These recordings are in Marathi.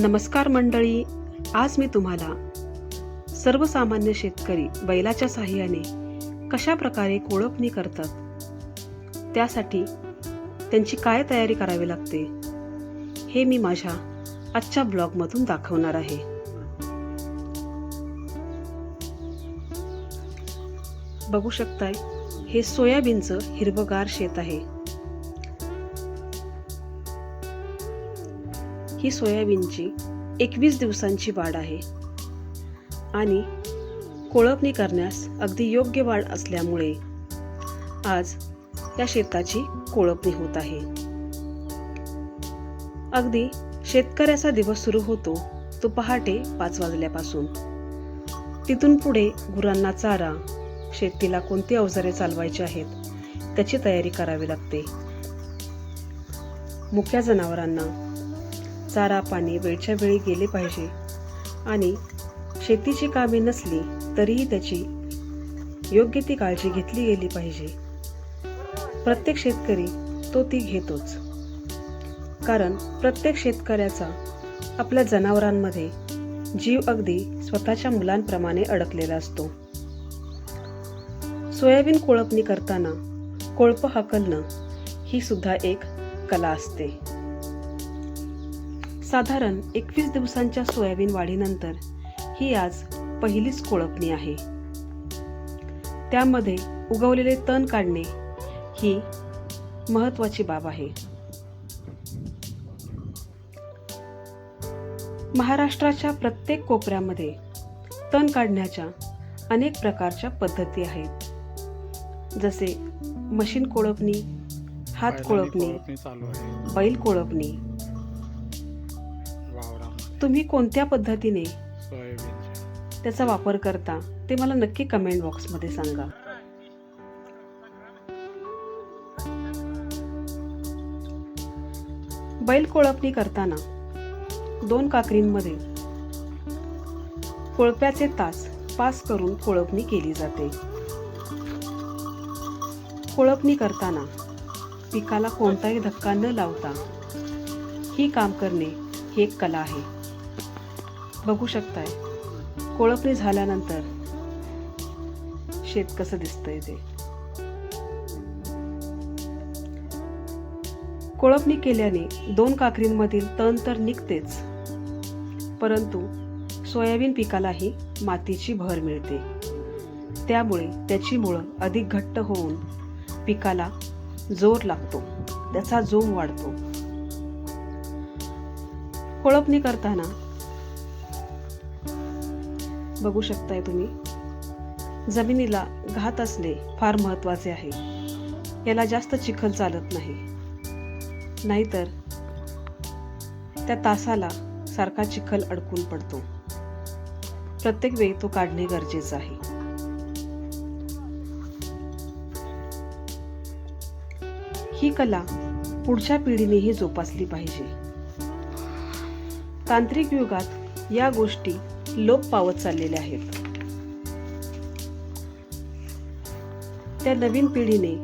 नमस्कार मंडळी आज मी तुम्हाला सर्वसामान्य शेतकरी बैलाच्या साहाय्याने कशा प्रकारे कोळपणी करतात त्यासाठी त्यांची काय तयारी करावी लागते हे मी माझ्या आजच्या ब्लॉगमधून दाखवणार आहे. बघू शकताय हे सोयाबीनचं हिरवगार शेत आहे. ही सोयाबीनची एकवीस दिवसांची वाढ आहे. आणि कोळपणी करण्यास अगदी योग्य वाढ असल्यामुळे आज या शेताची कोळपणी होत आहे. अगदी शेतकऱ्याचा दिवस सुरू होतो तो पहाटे पाच वाजल्यापासून. तिथून पुढे गुरांना चारा शेतीला कोणती अवजारे चालवायची आहेत त्याची तयारी करावी लागते. मुक्या जनावरांना चारा पाणी वेळच्या वेळी गेले पाहिजे. आणि शेतीची कामे नसली तरीही त्याची योग्य ती काळजी घेतली गेली पाहिजे. प्रत्येक शेतकरी तो ती घेतोच. कारण प्रत्येक शेतकऱ्याचा आपल्या जनावरांमध्ये जीव अगदी स्वतःच्या मुलांप्रमाणे अडकलेला असतो. सोयाबीन कोळपणी करताना कोळप हाकलणं ही सुद्धा एक कला असते. साधारण एकवीस दिवसांच्या सोयाबीन वाढीनंतर ही आज पहिलीच कोळपणी आहे. त्यामध्ये उगवलेले तण काढणे ही महत्वाची बाब आहे. महाराष्ट्राच्या प्रत्येक कोपऱ्यामध्ये तण काढण्याच्या अनेक प्रकारच्या पद्धती आहेत. जसे मशीन कोळपणी हात कोळपणी बैल कोळपणी तुम्ही कोणत्या पद्धतीने त्याचा वापर करता ते मला नक्की कमेंट बॉक्समध्ये सांगा. बैल कोळपणी करताना दोन काकरींमध्ये कोळप्याचे तास पास करून कोळपणी केली जाते. कोळपणी करताना पिकाला कोणताही धक्का न लावता ही काम करणे ही एक कला आहे. बघू शकताय. कोळपणी झाल्यानंतर शेत कसं दिसतंय ते. कोळपणी केल्याने दोन काकरींमधील तण तर निघतेच परंतु सोयाबीन पिकालाही मातीची भर मिळते. त्यामुळे त्याची मुळं अधिक घट्ट होऊन पिकाला जोर लागतो त्याचा जोम वाढतो. कोळपणी करताना बघू शकताय तुम्ही. जमिनीला घात असणे फार महत्त्वाचे आहे. याला जास्त चिखल चालत नाही. नाहीतर त्या तासाला सारखा चिखल अडकून पडतो. प्रत्येक वेळी तो काढणे गरजेचं आहे. ही कला पुढच्या पिढीनेही जोपासली पाहिजे. तांत्रिक युगात या गोष्टी लोप पावत चाललेले आहेत. त्या नवीन पिढीने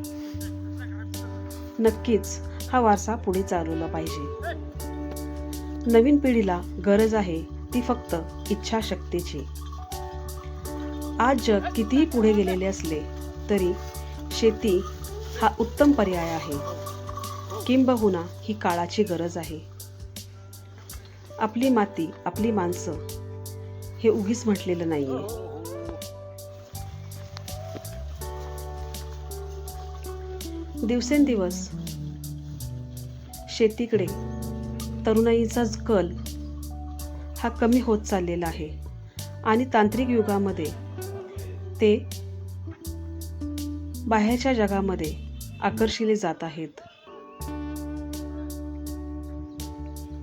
नक्कीच हा वारसा पुढे चालवला पाहिजे. नवीन पिढीला गरज आहे ती फक्त इच्छाशक्तीची. आज जग कितीही पुढे गेलेले असले तरी शेती हा उत्तम पर्याय आहे. किंबहुना ही काळाची गरज आहे. आपली माती आपली माणसं हे उगीच म्हटलेलं नाहीये. दिवसेंदिवस शेतीकडे तरुणाईचा कल हा कमी होत चाललेला आहे आणि तांत्रिक युगामध्ये ते बाहेरच्या जगामध्ये आकर्षिले जात आहेत.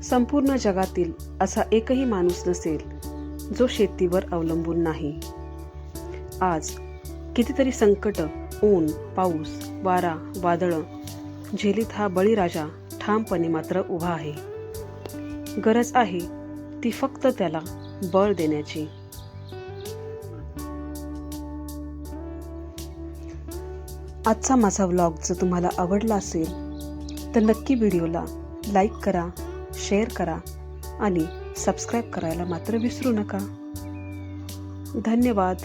संपूर्ण जगातील असा एकही माणूस नसेल जो शेतीवर अवलंबून नाही. आज कितीतरी संकट ऊन पाऊस वारा वादळं झेलीत हा बळीराजा ठामपणे मात्र उभा आहे. गरज आहे ती फक्त त्याला बळ देण्याची. आजचा माझा व्लॉग जर तुम्हाला आवडला असेल तर नक्की व्हिडिओला लाईक करा शेअर करा आणि सबस्क्राईब करायला मात्र विसरू नका. धन्यवाद.